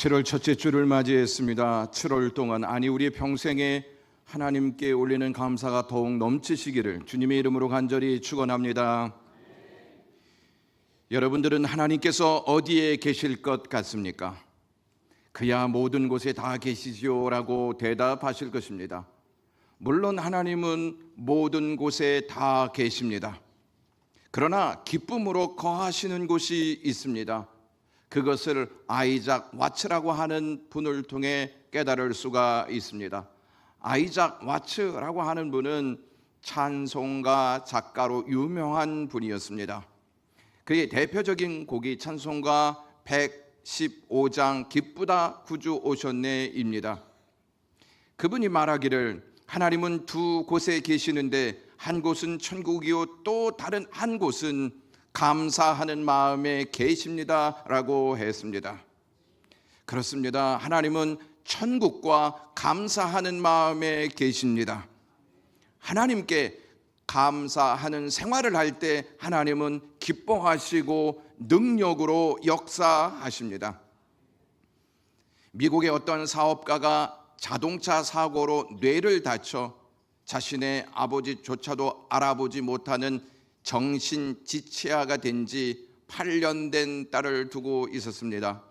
7월 첫째 주를 맞이했습니다. 7월 동안 아니 우리의 평생에 하나님께 올리는 감사가 더욱 넘치시기를 주님의 이름으로 간절히 축원합니다. 여러분들은 하나님께서 어디에 계실 것 같습니까? 그야 모든 곳에 다 계시지요라고 대답하실 것입니다. 물론 하나님은 모든 곳에 다 계십니다. 그러나 기쁨으로 거하시는 곳이 있습니다. 그것을 아이작 와츠라고 하는 분을 통해 깨달을 수가 있습니다. 아이작 와츠라고 하는 분은 찬송가 작가로 유명한 분이었습니다. 그의 대표적인 곡이 찬송가 115장 기쁘다 구주 오셨네입니다. 그분이 말하기를 하나님은 두 곳에 계시는데 한 곳은 천국이요 또 다른 한 곳은 감사하는 마음에 계십니다 라고 했습니다. 그렇습니다. 하나님은 천국과 감사하는 마음에 계십니다. 하나님께 감사하는 생활을 할 때 하나님은 기뻐하시고 능력으로 역사하십니다. 미국의 어떤 사업가가 자동차 사고로 뇌를 다쳐 자신의 아버지조차도 알아보지 못하는 정신 지체아가 된 지 8년 된 딸을 두고 있었습니다.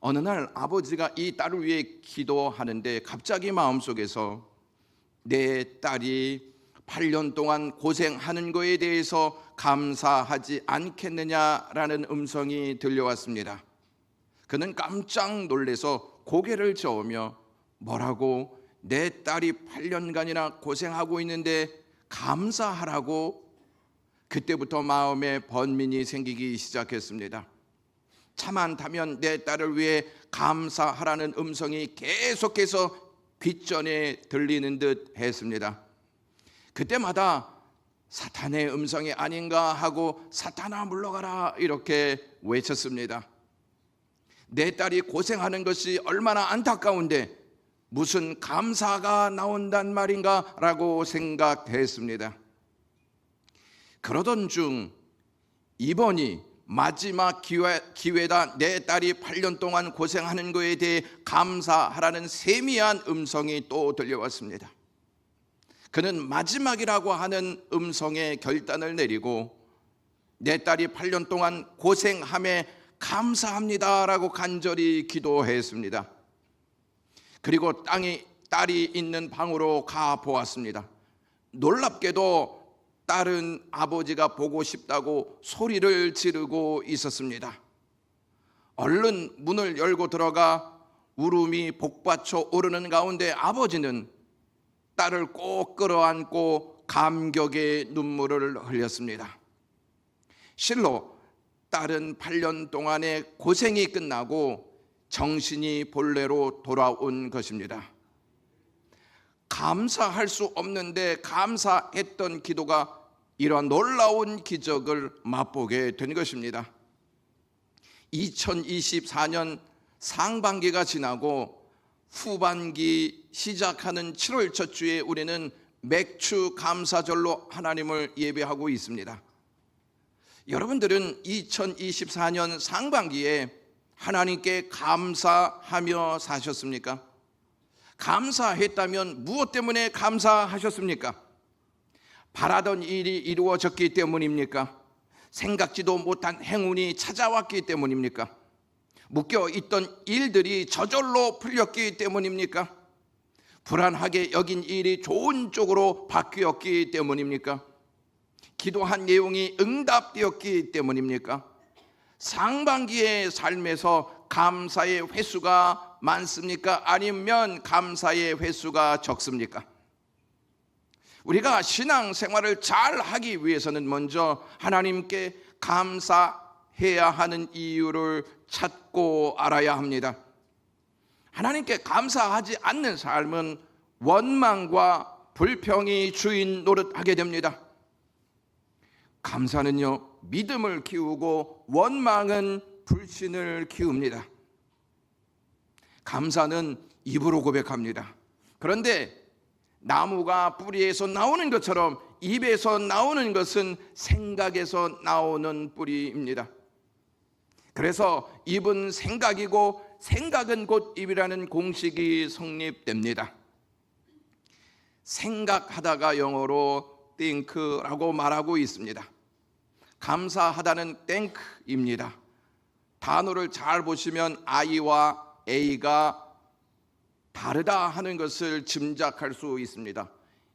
어느 날 아버지가 이 딸을 위해 기도하는데 갑자기 마음속에서 내 딸이 8년 동안 고생하는 거에 대해서 감사하지 않겠느냐라는 음성이 들려왔습니다. 그는 깜짝 놀래서 고개를 저으며 뭐라고 내 딸이 8년간이나 고생하고 있는데 감사하라고 그때부터 마음에 번민이 생기기 시작했습니다. 차만 타면 내 딸을 위해 감사하라는 음성이 계속해서 귓전에 들리는 듯 했습니다. 그때마다 사탄의 음성이 아닌가 하고 사탄아 물러가라 이렇게 외쳤습니다. 내 딸이 고생하는 것이 얼마나 안타까운데 무슨 감사가 나온단 말인가 라고 생각했습니다. 그러던 중 이번이 마지막 기회, 기회다 내 딸이 8년 동안 고생하는 것에 대해 감사하라는 세미한 음성이 또 들려왔습니다. 그는 마지막이라고 하는 음성의 결단을 내리고 내 딸이 8년 동안 고생함에 감사합니다라고 간절히 기도했습니다. 그리고 땅이 딸이 있는 방으로 가 보았습니다. 놀랍게도 딸은 아버지가 보고 싶다고 소리를 지르고 있었습니다. 얼른 문을 열고 들어가 울음이 복받쳐 오르는 가운데 아버지는 딸을 꼭 끌어안고 감격의 눈물을 흘렸습니다. 실로 딸은 8년 동안의 고생이 끝나고 정신이 본래로 돌아온 것입니다. 감사할 수 없는데 감사했던 기도가 이러한 놀라운 기적을 맛보게 된 것입니다. 2024년 상반기가 지나고 후반기 시작하는 7월 첫 주에 우리는 맥주 감사절로 하나님을 예배하고 있습니다. 여러분들은 2024년 상반기에 하나님께 감사하며 사셨습니까? 감사했다면 무엇 때문에 감사하셨습니까? 바라던 일이 이루어졌기 때문입니까? 생각지도 못한 행운이 찾아왔기 때문입니까? 묶여 있던 일들이 저절로 풀렸기 때문입니까? 불안하게 여긴 일이 좋은 쪽으로 바뀌었기 때문입니까? 기도한 내용이 응답되었기 때문입니까? 상반기의 삶에서 감사의 횟수가 많습니까? 아니면 감사의 횟수가 적습니까? 우리가 신앙 생활을 잘 하기 위해서는 먼저 하나님께 감사해야 하는 이유를 찾고 알아야 합니다. 하나님께 감사하지 않는 삶은 원망과 불평이 주인 노릇하게 됩니다. 감사는요, 믿음을 키우고 원망은 불신을 키웁니다. 감사는 입으로 고백합니다. 그런데 나무가 뿌리에서 나오는 것처럼 입에서 나오는 것은 생각에서 나오는 뿌리입니다. 그래서 입은 생각이고 생각은 곧 입이라는 공식이 성립됩니다. 생각하다가 영어로 think라고 말하고 있습니다. 감사하다는 thank입니다. 단어를 잘 보시면 I와 A가 다르다 하는 것을 짐작할 수 있습니다.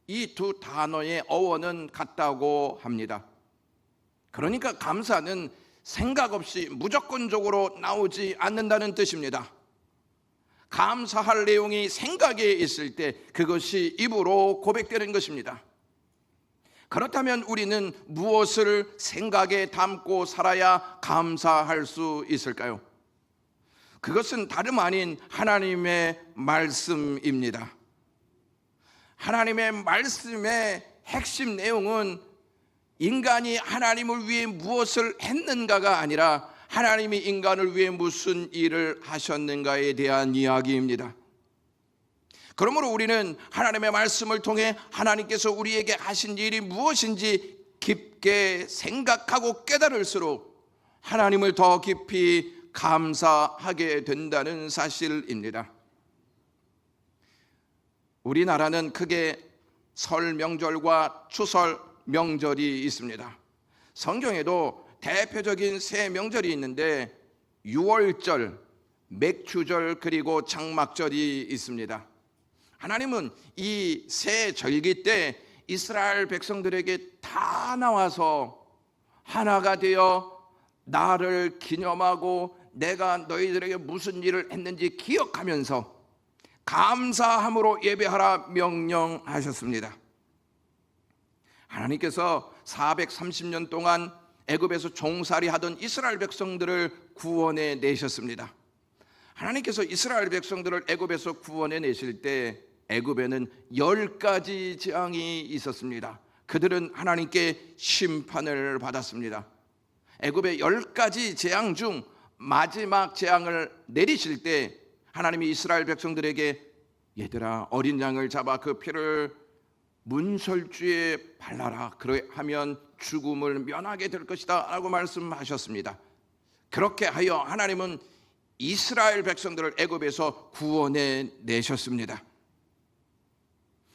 이 두 단어의 어원은 같다고 합니다. 그러니까 감사는 생각 없이 무조건적으로 나오지 않는다는 뜻입니다. 감사할 내용이 생각에 있을 때 그것이 입으로 고백되는 것입니다. 그렇다면 우리는 무엇을 생각에 담고 살아야 감사할 수 있을까요? 그것은 다름 아닌 하나님의 말씀입니다. 하나님의 말씀의 핵심 내용은 인간이 하나님을 위해 무엇을 했는가가 아니라 하나님이 인간을 위해 무슨 일을 하셨는가에 대한 이야기입니다. 그러므로 우리는 하나님의 말씀을 통해 하나님께서 우리에게 하신 일이 무엇인지 깊게 생각하고 깨달을수록 하나님을 더 깊이 감사하게 된다는 사실입니다. 우리나라는 크게 설 명절과 추설 명절이 있습니다. 성경에도 대표적인 세 명절이 있는데 유월절, 맥추절 그리고 장막절이 있습니다. 하나님은 이 세 절기 때 이스라엘 백성들에게 다 나와서 하나가 되어 나를 기념하고 내가 너희들에게 무슨 일을 했는지 기억하면서 감사함으로 예배하라 명령하셨습니다. 하나님께서 430년 동안 애굽에서 종살이 하던 이스라엘 백성들을 구원해 내셨습니다. 하나님께서 이스라엘 백성들을 애굽에서 구원해 내실 때 애굽에는 열 가지 재앙이 있었습니다. 그들은 하나님께 심판을 받았습니다. 애굽의 열 가지 재앙 중 마지막 재앙을 내리실 때 하나님이 이스라엘 백성들에게 얘들아 어린 양을 잡아 그 피를 문설주에 발라라 그러하면 죽음을 면하게 될 것이다 라고 말씀하셨습니다. 그렇게 하여 하나님은 이스라엘 백성들을 애굽에서 구원해 내셨습니다.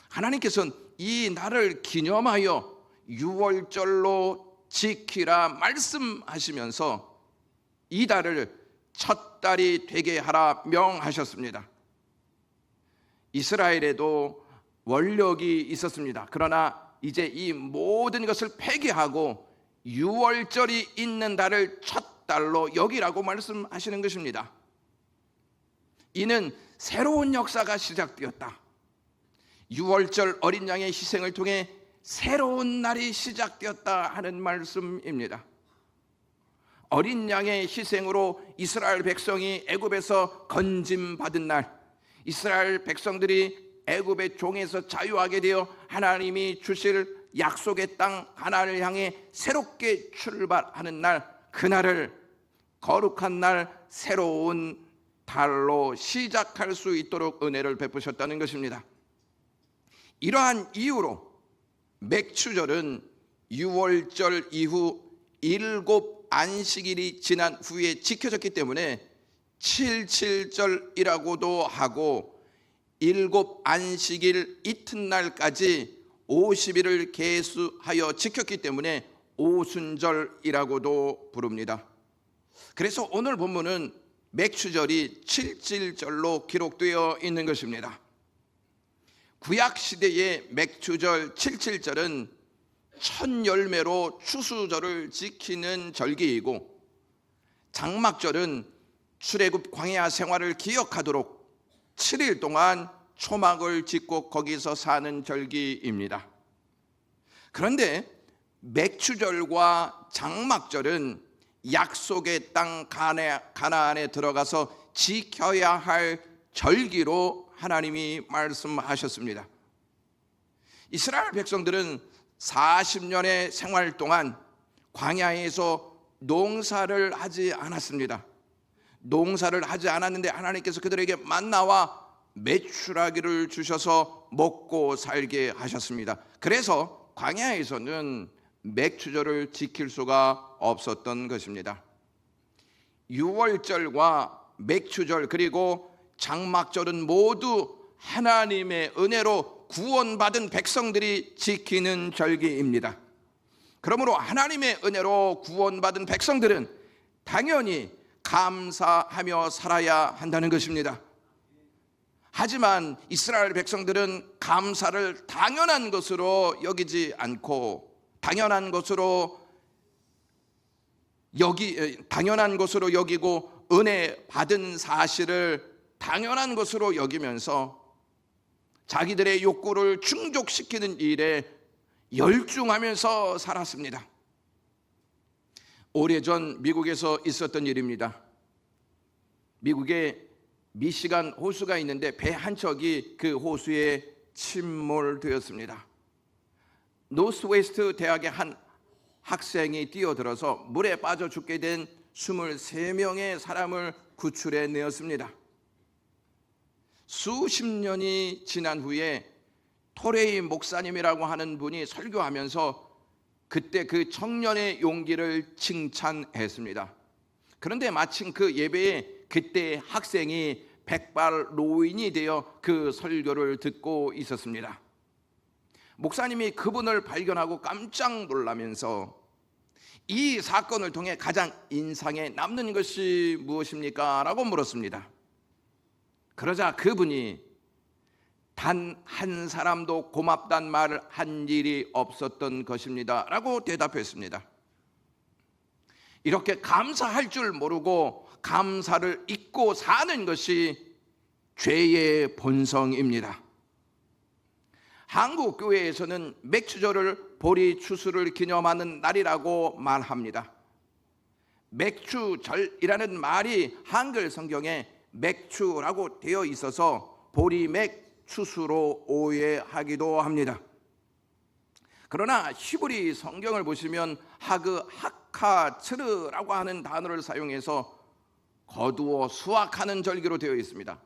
하나님께서는 이 날을 기념하여 유월절로 지키라 말씀하시면서 이 달을 첫 달이 되게 하라 명하셨습니다. 이스라엘에도 원력이 있었습니다. 그러나 이제 이 모든 것을 폐기하고 유월절이 있는 달을 첫 달로 여기라고 말씀하시는 것입니다. 이는 새로운 역사가 시작되었다. 유월절 어린 양의 희생을 통해 새로운 날이 시작되었다 하는 말씀입니다. 어린 양의 희생으로 이스라엘 백성이 애굽에서 건짐 받은 날, 이스라엘 백성들이 애굽의 종에서 자유하게 되어 하나님이 주실 약속의 땅 하나를 향해 새롭게 출발하는 날, 그날을 거룩한 날, 새로운 달로 시작할 수 있도록 은혜를 베푸셨다는 것입니다. 이러한 이유로 맥추절은 유월절 이후 일곱 안식일이 지난 후에 지켜졌기 때문에 칠칠절이라고도 하고 일곱 안식일 이튿날까지 50일을 계수하여 지켰기 때문에 오순절이라고도 부릅니다. 그래서 오늘 본문은 맥추절이 칠칠절로 기록되어 있는 것입니다. 구약 시대의 맥추절 칠칠절은 첫 열매로 추수절을 지키는 절기이고 장막절은 출애굽 광야 생활을 기억하도록 7일 동안 초막을 짓고 거기서 사는 절기입니다. 그런데 맥추절과 장막절은 약속의 땅 가나안에 들어가서 지켜야 할 절기로 하나님이 말씀하셨습니다. 이스라엘 백성들은 40년의 생활 동안 광야에서 농사를 하지 않았습니다. 농사를 하지 않았는데 하나님께서 그들에게 만나와 매출하기를 주셔서 먹고 살게 하셨습니다. 그래서 광야에서는 맥추절을 지킬 수가 없었던 것입니다. 유월절과 맥추절 그리고 장막절은 모두 하나님의 은혜로 구원받은 백성들이 지키는 절기입니다. 그러므로 하나님의 은혜로 구원받은 백성들은 당연히 감사하며 살아야 한다는 것입니다. 하지만 이스라엘 백성들은 감사를 당연한 것으로 여기지 않고 당연한 것으로 여기 당연한 것으로 여기고 은혜 받은 사실을 당연한 것으로 여기면서 자기들의 욕구를 충족시키는 일에 열중하면서 살았습니다. 오래전 미국에서 있었던 일입니다. 미국에 미시간 호수가 있는데 배 한 척이 그 호수에 침몰되었습니다. 노스웨스트 대학의 한 학생이 뛰어들어서 물에 빠져 죽게 된 23명의 사람을 구출해 내었습니다. 수십 년이 지난 후에 토레이 목사님이라고 하는 분이 설교하면서 그때 그 청년의 용기를 칭찬했습니다. 그런데 마침 그 예배에 그때 학생이 백발 노인이 되어 그 설교를 듣고 있었습니다. 목사님이 그분을 발견하고 깜짝 놀라면서 이 사건을 통해 가장 인상에 남는 것이 무엇입니까? 라고 물었습니다. 그러자 그분이 단 한 사람도 고맙단 말을 한 일이 없었던 것입니다. 라고 대답했습니다. 이렇게 감사할 줄 모르고 감사를 잊고 사는 것이 죄의 본성입니다. 한국 교회에서는 맥주절을 보리 추수를 기념하는 날이라고 말합니다. 맥주절이라는 말이 한글 성경에 맥주라고 되어 있어서 보리맥 추수로 오해하기도 합니다. 그러나 히브리 성경을 보시면 하그 하카츠르라고 하는 단어를 사용해서 거두어 수확하는 절기로 되어 있습니다.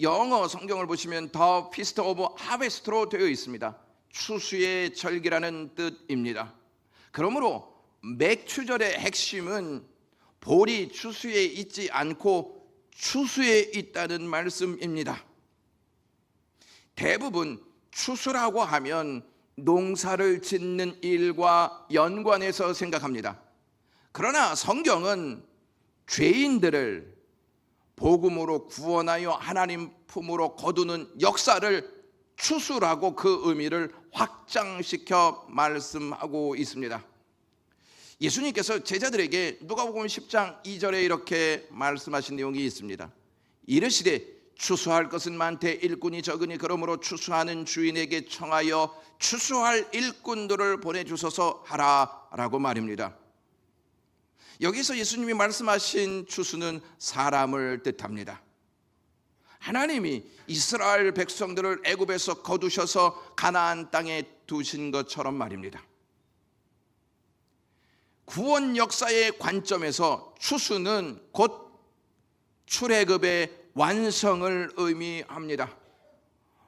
영어 성경을 보시면 더 피스트 오브 하베스트로 되어 있습니다. 추수의 절기라는 뜻입니다. 그러므로 맥추절의 핵심은 볼이 추수에 있지 않고 추수에 있다는 말씀입니다. 대부분 추수라고 하면 농사를 짓는 일과 연관해서 생각합니다. 그러나 성경은 죄인들을 복음으로 구원하여 하나님 품으로 거두는 역사를 추수라고 그 의미를 확장시켜 말씀하고 있습니다. 예수님께서 제자들에게 누가복음 10장 2절에 이렇게 말씀하신 내용이 있습니다. 이르시되 추수할 것은 많되 일꾼이 적으니 그러므로 추수하는 주인에게 청하여 추수할 일꾼들을 보내 주소서 하라라고 말입니다. 여기서 예수님이 말씀하신 추수는 사람을 뜻합니다. 하나님이 이스라엘 백성들을 애굽에서 거두셔서 가나안 땅에 두신 것처럼 말입니다. 구원 역사의 관점에서 추수는 곧 출애굽의 완성을 의미합니다.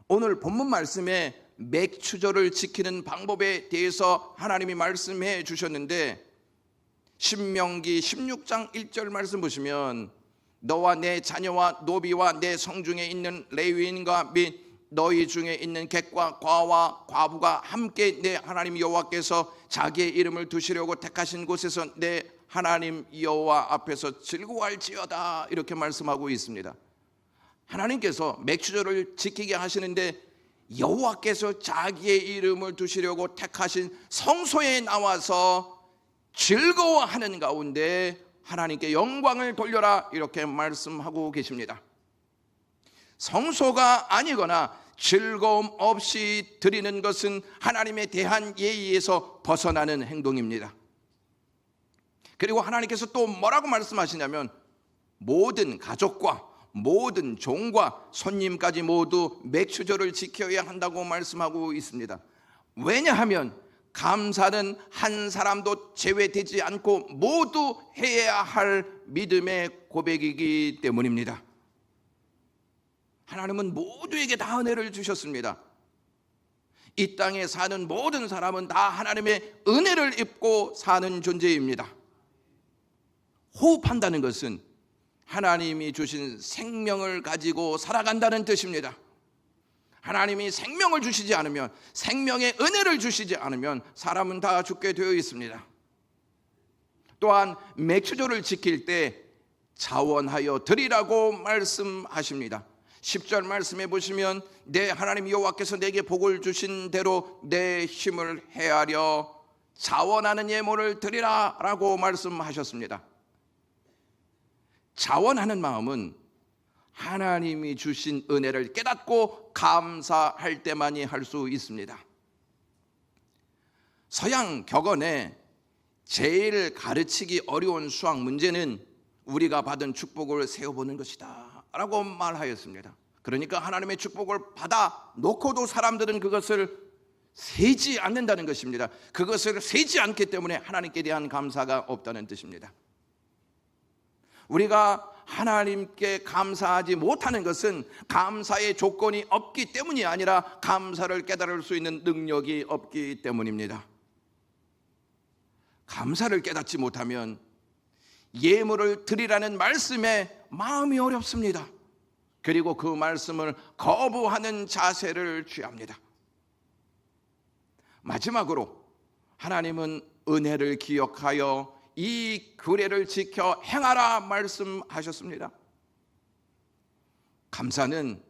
오늘 본문 말씀에 맥추절을 지키는 방법에 대해서 하나님이 말씀해 주셨는데 신명기 16장 1절 말씀 보시면 너와 내 자녀와 노비와 내 성중에 있는 레위인과 및 너희 중에 있는 객과 과와 과부가 함께 내 하나님 여호와께서 자기의 이름을 두시려고 택하신 곳에서 내 하나님 여호와 앞에서 즐거워할지어다 이렇게 말씀하고 있습니다. 하나님께서 맥주절을 지키게 하시는데 여호와께서 자기의 이름을 두시려고 택하신 성소에 나와서 즐거워하는 가운데 하나님께 영광을 돌려라 이렇게 말씀하고 계십니다. 성소가 아니거나 즐거움 없이 드리는 것은 하나님에 대한 예의에서 벗어나는 행동입니다. 그리고 하나님께서 또 뭐라고 말씀하시냐면 모든 가족과 모든 종과 손님까지 모두 맥주절을 지켜야 한다고 말씀하고 있습니다. 왜냐하면 감사는 한 사람도 제외되지 않고 모두 해야 할 믿음의 고백이기 때문입니다. 하나님은 모두에게 다 은혜를 주셨습니다. 이 땅에 사는 모든 사람은 다 하나님의 은혜를 입고 사는 존재입니다. 호흡한다는 것은 하나님이 주신 생명을 가지고 살아간다는 뜻입니다. 하나님이 생명을 주시지 않으면 생명의 은혜를 주시지 않으면 사람은 다 죽게 되어 있습니다. 또한 맥추조를 지킬 때 자원하여 드리라고 말씀하십니다. 10절 말씀해 보시면 내 하나님 여호와께서 내게 복을 주신 대로 내 힘을 헤아려 자원하는 예물을 드리라라고 말씀하셨습니다. 자원하는 마음은 하나님이 주신 은혜를 깨닫고 감사할 때만이 할 수 있습니다. 서양 격언에 제일 가르치기 어려운 수학 문제는 우리가 받은 축복을 세어보는 것이다 라고 말하였습니다. 그러니까 하나님의 축복을 받아 놓고도 사람들은 그것을 세지 않는다는 것입니다. 그것을 세지 않기 때문에 하나님께 대한 감사가 없다는 뜻입니다. 우리가 하나님께 감사하지 못하는 것은 감사의 조건이 없기 때문이 아니라 감사를 깨달을 수 있는 능력이 없기 때문입니다. 감사를 깨닫지 못하면 예물을 드리라는 말씀에 마음이 어렵습니다. 그리고 그 말씀을 거부하는 자세를 취합니다. 마지막으로 하나님은 은혜를 기억하여 이 규례를 지켜 행하라 말씀하셨습니다. 감사는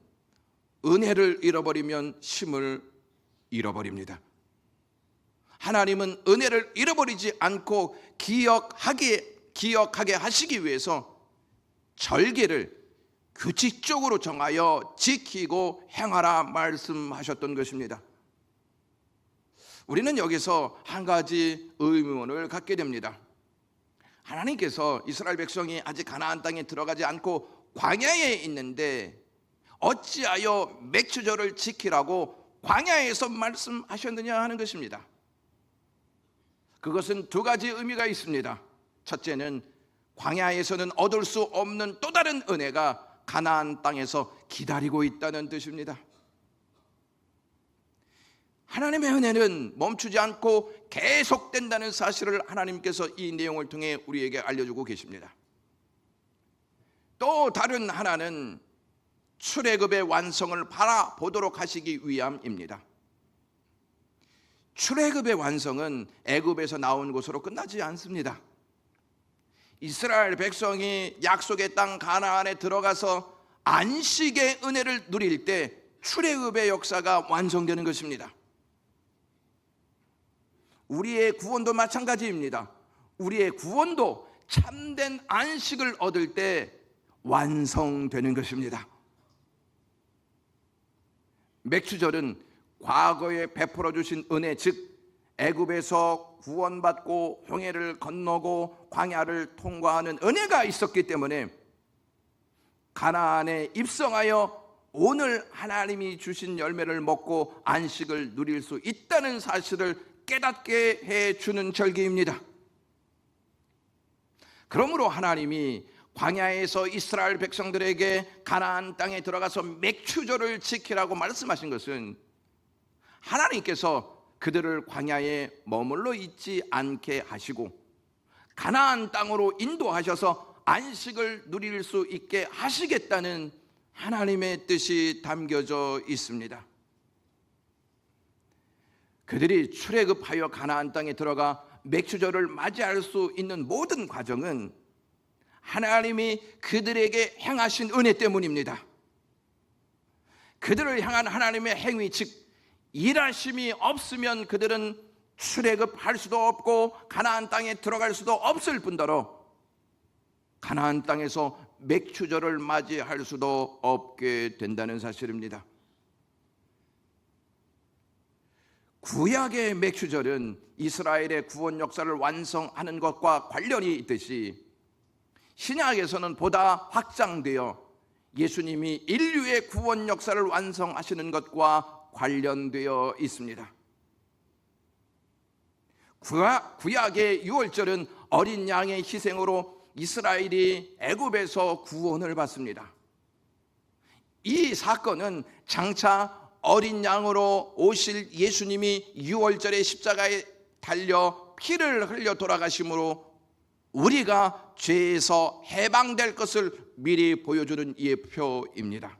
은혜를 잃어버리면 힘을 잃어버립니다. 하나님은 은혜를 잃어버리지 않고 기억하게 기억하게 하시기 위해서 절개를 규칙적으로 정하여 지키고 행하라 말씀하셨던 것입니다. 우리는 여기서 한 가지 의문을 갖게 됩니다. 하나님께서 이스라엘 백성이 아직 가나안 땅에 들어가지 않고 광야에 있는데 어찌하여 맥추절을 지키라고 광야에서 말씀하셨느냐 하는 것입니다. 그것은 두 가지 의미가 있습니다. 첫째는 광야에서는 얻을 수 없는 또 다른 은혜가 가나안 땅에서 기다리고 있다는 뜻입니다. 하나님의 은혜는 멈추지 않고 계속된다는 사실을 하나님께서 이 내용을 통해 우리에게 알려주고 계십니다. 또 다른 하나는 출애굽의 완성을 바라보도록 하시기 위함입니다. 출애굽의 완성은 애굽에서 나온 곳으로 끝나지 않습니다. 이스라엘 백성이 약속의 땅 가나안에 들어가서 안식의 은혜를 누릴 때 출애굽의 역사가 완성되는 것입니다. 우리의 구원도 마찬가지입니다. 우리의 구원도 참된 안식을 얻을 때 완성되는 것입니다. 맥주절은 과거에 베풀어 주신 은혜 즉 애굽에서 구원받고 홍해를 건너고 광야를 통과하는 은혜가 있었기 때문에 가나안에 입성하여 오늘 하나님이 주신 열매를 먹고 안식을 누릴 수 있다는 사실을 깨닫게 해 주는 절기입니다. 그러므로 하나님이 광야에서 이스라엘 백성들에게 가나안 땅에 들어가서 맥추절을 지키라고 말씀하신 것은 하나님께서 그들을 광야에 머물러 있지 않게 하시고 가나안 땅으로 인도하셔서 안식을 누릴 수 있게 하시겠다는 하나님의 뜻이 담겨져 있습니다. 그들이 출애굽하여 가나안 땅에 들어가 맥주절을 맞이할 수 있는 모든 과정은 하나님이 그들에게 행하신 은혜 때문입니다. 그들을 향한 하나님의 행위 즉 일하심이 없으면 그들은 출애굽할 수도 없고 가나안 땅에 들어갈 수도 없을 뿐더러 가나안 땅에서 맥추절을 맞이할 수도 없게 된다는 사실입니다. 구약의 맥추절은 이스라엘의 구원 역사를 완성하는 것과 관련이 있듯이 신약에서는 보다 확장되어 예수님이 인류의 구원 역사를 완성하시는 것과 관련되어 있습니다. 구약, 구약의 유월절은 어린 양의 희생으로 이스라엘이 애굽에서 구원을 받습니다. 이 사건은 장차 어린 양으로 오실 예수님이 유월절의 십자가에 달려 피를 흘려 돌아가심으로 우리가 죄에서 해방될 것을 미리 보여주는 예표입니다.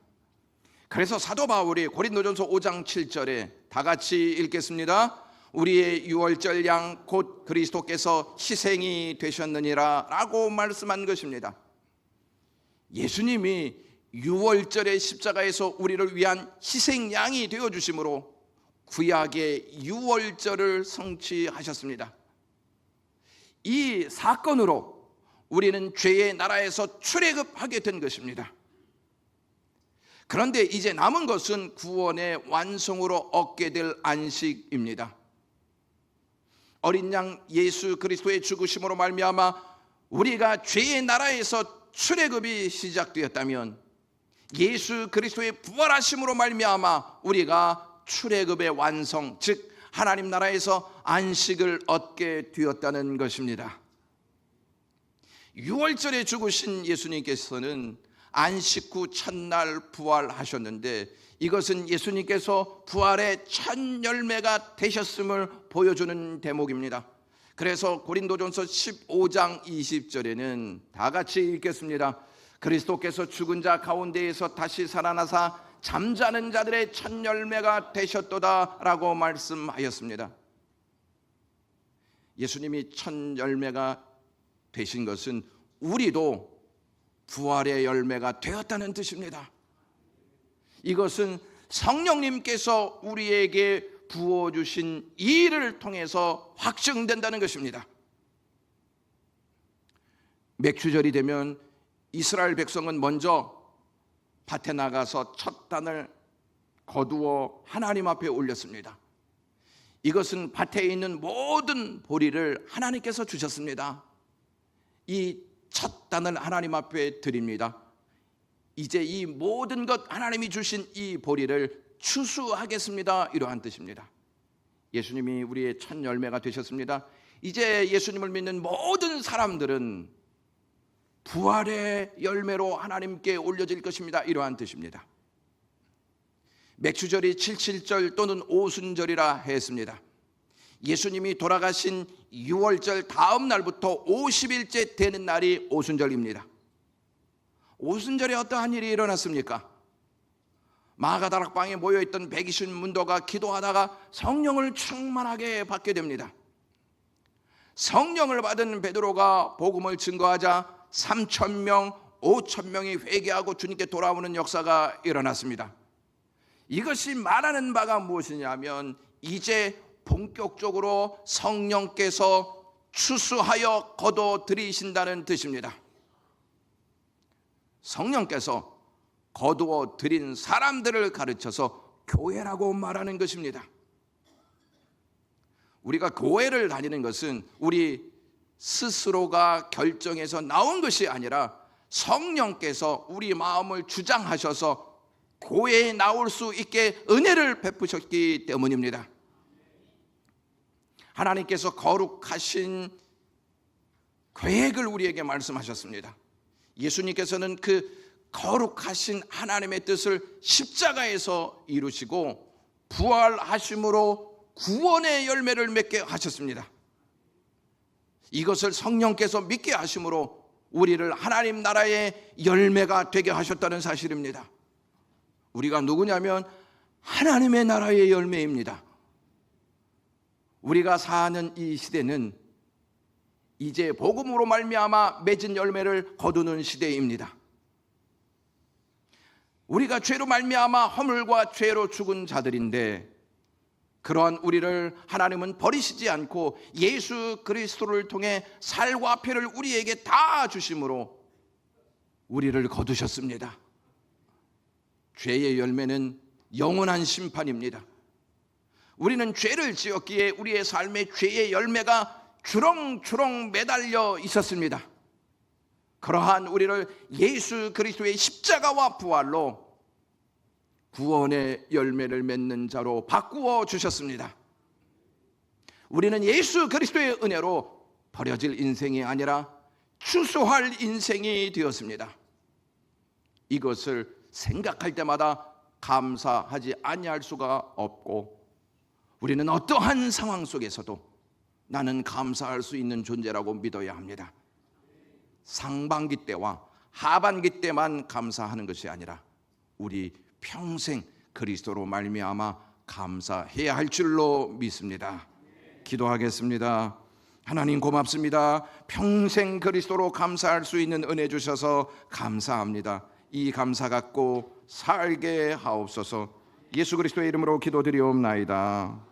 그래서 사도 바울이 고린도전서 5장 7절에 다 같이 읽겠습니다. 우리의 유월절 양 곧 그리스도께서 희생이 되셨느니라라고 말씀한 것입니다. 예수님이 유월절의 십자가에서 우리를 위한 희생 양이 되어 주심으로 구약의 유월절을 성취하셨습니다. 이 사건으로 우리는 죄의 나라에서 출애굽하게 된 것입니다. 그런데 이제 남은 것은 구원의 완성으로 얻게 될 안식입니다. 어린 양 예수 그리스도의 죽으심으로 말미암아 우리가 죄의 나라에서 출애굽이 시작되었다면 예수 그리스도의 부활하심으로 말미암아 우리가 출애굽의 완성 즉 하나님 나라에서 안식을 얻게 되었다는 것입니다. 6월절에 죽으신 예수님께서는 안식 후 첫날 부활하셨는데 이것은 예수님께서 부활의 첫 열매가 되셨음을 보여주는 대목입니다. 그래서 고린도전서 15장 20절에는 다 같이 읽겠습니다. 그리스도께서 죽은 자 가운데에서 다시 살아나사 잠자는 자들의 첫 열매가 되셨도다라고 말씀하였습니다. 예수님이 첫 열매가 되신 것은 우리도 부활의 열매가 되었다는 뜻입니다. 이것은 성령님께서 우리에게 부어주신 일을 통해서 확증된다는 것입니다. 맥주절이 되면 이스라엘 백성은 먼저 밭에 나가서 첫 단을 거두어 하나님 앞에 올렸습니다. 이것은 밭에 있는 모든 보리를 하나님께서 주셨습니다. 이 첫 단을 하나님 앞에 드립니다. 이제 이 모든 것 하나님이 주신 이 보리를 추수하겠습니다. 이러한 뜻입니다. 예수님이 우리의 첫 열매가 되셨습니다. 이제 예수님을 믿는 모든 사람들은 부활의 열매로 하나님께 올려질 것입니다. 이러한 뜻입니다. 맥주절이 77절 또는 오순절이라 했습니다. 예수님이 돌아가신 6월절 다음 날부터 50일째 되는 날이 오순절입니다. 오순절에 어떠한 일이 일어났습니까? 마가다락방에 모여있던 120 문도가 기도하다가 성령을 충만하게 받게 됩니다. 성령을 받은 베드로가 복음을 증거하자 3천 명, 5천 명이 회개하고 주님께 돌아오는 역사가 일어났습니다. 이것이 말하는 바가 무엇이냐면 이제 본격적으로 성령께서 추수하여 거둬 들이신다는 뜻입니다. 성령께서 거두어 들인 사람들을 가르쳐서 교회라고 말하는 것입니다. 우리가 교회를 다니는 것은 우리 스스로가 결정해서 나온 것이 아니라 성령께서 우리 마음을 주장하셔서 교회에 나올 수 있게 은혜를 베푸셨기 때문입니다. 하나님께서 거룩하신 계획을 우리에게 말씀하셨습니다. 예수님께서는 그 거룩하신 하나님의 뜻을 십자가에서 이루시고 부활하심으로 구원의 열매를 맺게 하셨습니다. 이것을 성령께서 믿게 하심으로 우리를 하나님 나라의 열매가 되게 하셨다는 사실입니다. 우리가 누구냐면 하나님의 나라의 열매입니다. 우리가 사는 이 시대는 이제 복음으로 말미암아 맺은 열매를 거두는 시대입니다. 우리가 죄로 말미암아 허물과 죄로 죽은 자들인데 그러한 우리를 하나님은 버리시지 않고 예수 그리스도를 통해 살과 피를 우리에게 다 주심으로 우리를 거두셨습니다. 죄의 열매는 영원한 심판입니다. 우리는 죄를 지었기에 우리의 삶의 죄의 열매가 주렁주렁 매달려 있었습니다. 그러한 우리를 예수 그리스도의 십자가와 부활로 구원의 열매를 맺는 자로 바꾸어 주셨습니다. 우리는 예수 그리스도의 은혜로 버려질 인생이 아니라 추수할 인생이 되었습니다. 이것을 생각할 때마다 감사하지 아니할 수가 없고 우리는 어떠한 상황 속에서도 나는 감사할 수 있는 존재라고 믿어야 합니다. 상반기 때와 하반기 때만 감사하는 것이 아니라 우리 평생 그리스도로 말미암아 감사해야 할 줄로 믿습니다. 기도하겠습니다. 하나님 고맙습니다. 평생 그리스도로 감사할 수 있는 은혜 주셔서 감사합니다. 이 감사 갖고 살게 하옵소서. 예수 그리스도의 이름으로 기도드리옵나이다.